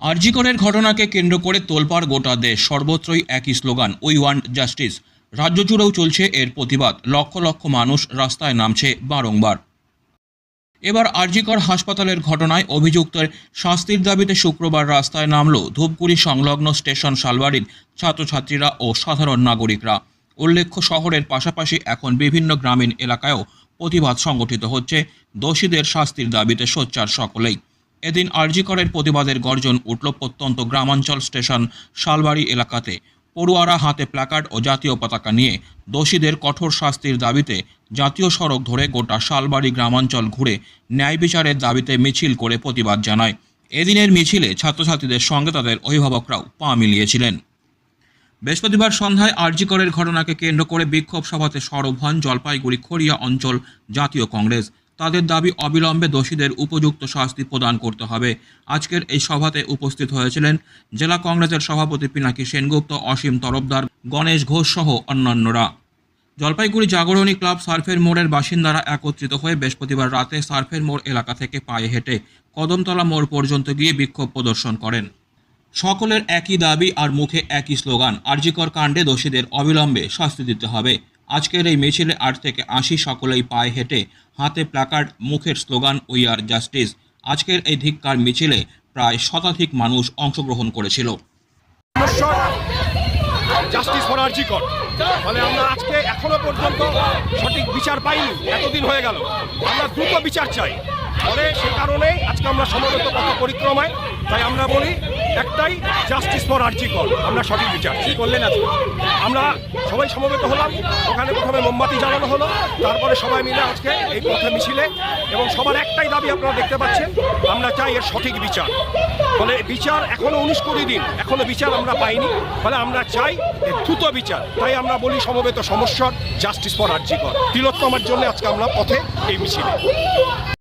আরজিকরের ঘটনাকে কেন্দ্র করে তোলপাড় গোটা দেশ, সর্বত্রই একই স্লোগান উই ওয়ান্ট জাস্টিস রাজ্য জুড়েও চলছে এর প্রতিবাদ। লক্ষ লক্ষ মানুষ রাস্তায় নামছে বারংবার। এবার আরজিকর হাসপাতালের ঘটনায় অভিযুক্তের শাস্তির দাবিতে শুক্রবার রাস্তায় নামল ধূপগুড়ি সংলগ্ন স্টেশন শালবাড়ির ছাত্রছাত্রীরা ও সাধারণ নাগরিকরা। উল্লেখ্য, শহরের পাশাপাশি এখন বিভিন্ন গ্রামীণ এলাকায়ও প্রতিবাদ সংগঠিত হচ্ছে। দোষীদের শাস্তির দাবিতে সোচ্চার সকলেই। এদিন আরজিকরের প্রতিবাদের গর্জন উঠল প্রত্যন্ত গ্রামাঞ্চল স্টেশন শালবাড়ি এলাকাতে। পড়ুয়ারা হাতে প্ল্যাকার্ড ও জাতীয় পতাকা নিয়ে দোষীদের কঠোর শাস্তির দাবিতে জাতীয় সড়ক ধরে গোটা শালবাড়ি গ্রামাঞ্চল ঘুরে ন্যায় বিচারের দাবিতে মিছিল করে প্রতিবাদ জানায়। এদিনের মিছিলে ছাত্রছাত্রীদের সঙ্গে তাদের অভিভাবকরাও পা মিলিয়েছিলেন। বৃহস্পতিবার সন্ধ্যায় আরজিকরের ঘটনাকে কেন্দ্র করে বিক্ষোভ সভাতে সরব হন জলপাইগুড়ি, খড়িয়া অঞ্চল জাতীয় কংগ্রেস তাদের দাবি অবিলম্বে দোষীদের উপযুক্ত শাস্তি প্রদান করতে হবে। আজকের এই সভাতে উপস্থিত হয়েছিলেন জেলা কংগ্রেসের সভাপতি পিনাকি সেনগুপ্ত, অসীম তরফদার, গণেশ ঘোষ সহ অন্যান্যরা। জলপাইগুড়ি জাগরণী ক্লাব সার্ফের মোড়ের বাসিন্দারা একত্রিত হয়ে বৃহস্পতিবার রাতে সার্ফের মোড় এলাকা থেকে পায়ে হেঁটে কদমতলা মোড় পর্যন্ত গিয়ে বিক্ষোভ প্রদর্শন করেন। সকলের একই দাবি আর মুখে একই স্লোগান, আরজিকর কাণ্ডে দোষীদের অবিলম্বে শাস্তি দিতে হবে। আজকের এই মিছিলে আট থেকে আশি সকলেই পায়ে হেঁটে হাতে প্লাকার্ড মুখের স্লোগান উই আর জাস্টিস আজকের এই ধিক্কার মিছিলে প্রায় শতাধিক মানুষ অংশগ্রহণ করেছিল। জাস্টিস ফর আরজি কর। ফলে আমরা আজকে এখনও পর্যন্ত সঠিক বিচার পাইনি। এতদিন হয়ে গেল। আমরা দ্রুত বিচার চাই। ফলে সে কারণেই আজকে আমরা সমবেত পথ পরিক্রমায়, তাই আমরা বলি একটাই জাস্টিস ফর আরজি কর আমরা সঠিক বিচার। কি করলেন আজকে? আমরা সবাই সমবেত হলাম, ওখানে প্রথমে মোমবাতি জ্বালানো হলো, তারপরে সবাই মিলে আজকে এই পথে মিছিলে, এবং সবার একটাই দাবি আপনারা দেখতে পাচ্ছেন, আমরা চাই এর সঠিক বিচার। ফলে বিচার এখনও উনিশ কুড়ি দিন, এখনও বিচার আমরা পাইনি, ফলে আমরা চাই দ্রুত বিচার। তাই আমরা বলি সমবেত সমস্যার জাস্টিস ফর আরজি কর তিলোত্তমার জন্য আজকে আমরা পথে এই মিছিলে।